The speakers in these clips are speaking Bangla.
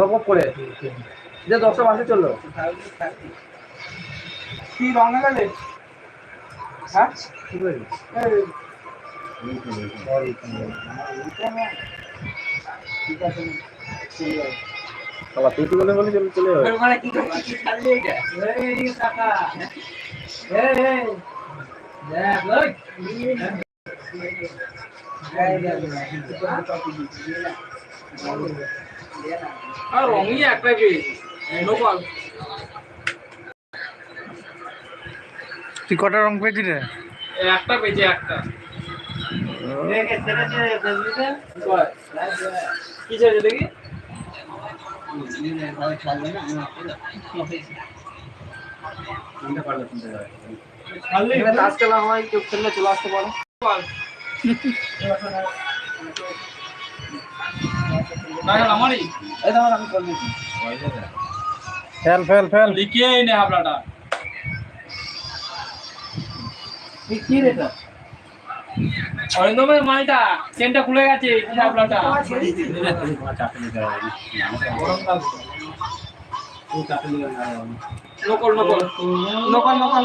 গপ করে যে দশটা বাসে চলল কি রঙে গেলে হ্যাঁ ঠিক আছে তুই তো বলে বলে চলে চলে যাবে মানে কি করছিস খালি এটা এই টাকা এই এই দেখ লই আর রঙই একটাই পেয়েছি তুই কটা রং পেয়েছি রে একটা পেয়েছি একটা। কি চাইছে দেখি? খেলা হয় কেউ খেললে চলে আসতে পারো। আমারই এই। দেখো আমি কল দিচ্ছি ফেল ফেল ফেল। লিখিয়ে নে আপনারা কি রে এটা? অরিন্দমের মাইটা চেনটা খুলে গেছে কি আপনারটা নকল। নকল নকল।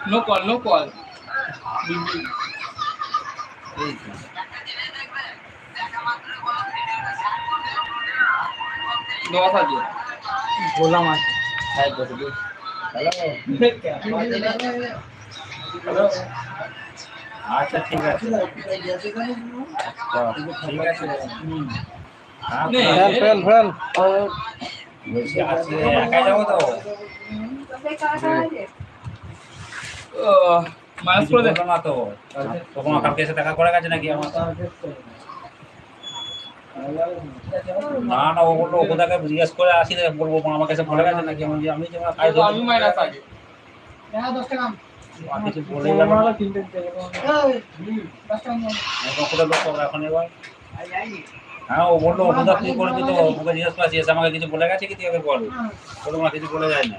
নো কল নো কল দশ আছে গোলাম আছে আচ্ছা ঠিক আছে ঠিক আছে ফেল ফেল ফেল বলছি আজকে একাই যাব তো মাইনাস করে দে না তো? তখন কালকে এসে দেখা করে গেছে নাকি আমার? না না ও বলল কোথাকে জিজ্ঞেস করে আসি বলব আমাকে এসে বলে গেছে নাকি? আমি আমি মাইনাস আগে। কিছু বলে এখন এবার। হ্যাঁ ও বলল তো। ওকে জিজ্ঞেস আমাকে কিছু বলে গেছে কি তুই আগে বল? কিছু বলে যায় না।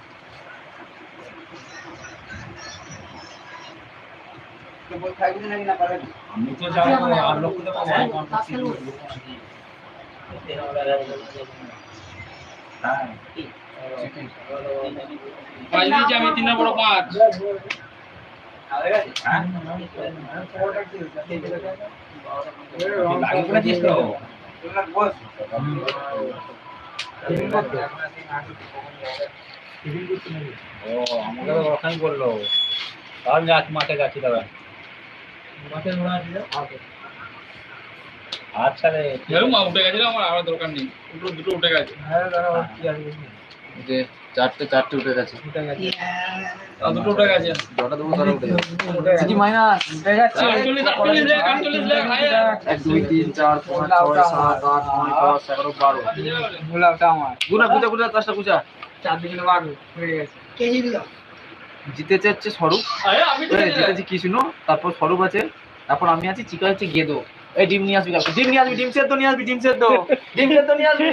আমি তো যাব আর লোক পাঁচ দিয়েছি আমি তিন বড় পাঁচ গেছে ও আমাকে তো ওখানে বলল। তাহলে যাচ্ছি মাঠে যাচ্ছি দাদা। আচ্ছা রে ঠিক উঠে গেছিল আমার আর দরকার নেই। দুটো দুটো উঠে গেছে। যে চারটে চারটে উঠে গেছে। আর দুটো উঠে গেছে। জটা দেবো তারা উঠে যাবে কি মাইনাস। উঠে যাচ্ছে আটচল্লিশ আটচল্লিশ লেখ আটচল্লিশ লেখ হাই এক দুই তিন চার পাঁচ ছয় সাত আট নয় দশ এগারো বারো। গোলাপটা আমার। গুনা গুজা গুজা দশটা গুজা চার দিকে বারো হয়ে গেছে। জিতেছে হচ্ছে স্বরূপ জিতেছি কৃষ্ণ তারপর স্বরূপ আছে তারপর আমি আছি চিকা হচ্ছে গেদো এই ডিম নিয়ে আসবি ডিম নিয়ে আসবি ডিম সেদ্ধ নিয়ে আসবি ডিম সেদ্ধ ডিম সেদ্ধ নিয়ে আসবি